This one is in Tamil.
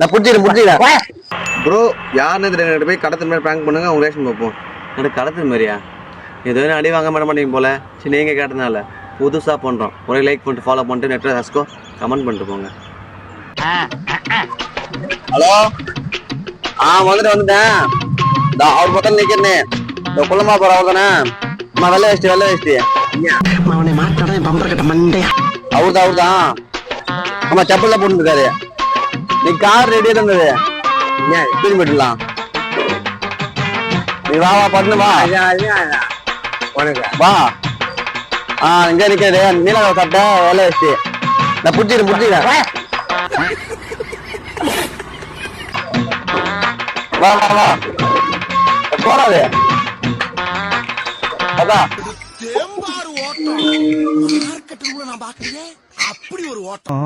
நான் புடிச்சிடு புடிச்சிடு ப்ரோ யாருன்னு தெரியல போய் கடத்துற மாதிரி ப்ராங்க் பண்ணுங்க உங்க ரேஷன் பார்ப்போம் எனக்கு கடத்துற மாதிரியா நான் அடி வாங்க மாட்ட மாட்டீங்க போல. சரி நீங்கள் கேட்டதுனால. புதுசாக பண்ணுறோம் ஒரே லைக் பண்ணிட்டு ஃபாலோ பண்ணிட்டு நெட்டில் ஹஸ்கோ கமெண்ட் பண்ணிட்டு போங்க. ஹலோ ஆ வந்துட்டு வந்துட்டேன். அவர் பக்கம் நிக்கிறேன். இந்த குள்ளமா போற அவர் தானே? அம்மா வெள்ளை வேஷ்டி வெள்ளை வேஷ்டி. அவனை மாட்டாடா பம்பர கட்ட மண்டையா? அவர் தான் அவர் தான் ஆமா செப்பல்ல போட்டுருக்காரு நீ கார் ரெடியா இருந்தது ஏன் தூக்கி போட்டுலாம் நீ வா வா பட்டு வா. வா. ஆ இங்க நிக்கிறது நீலகாவை சாப்பிட்ட வெள்ளை வேஷ்டி நான் புடிச்சிடு புடிச்சிடு வா. வா வா போறாது. அதான் தேம்பாறு ஓட்டம். மார்க்கெட்டுக்குள்ள நான் பாக்குறேன் அப்படி ஒரு ஓட்டம்.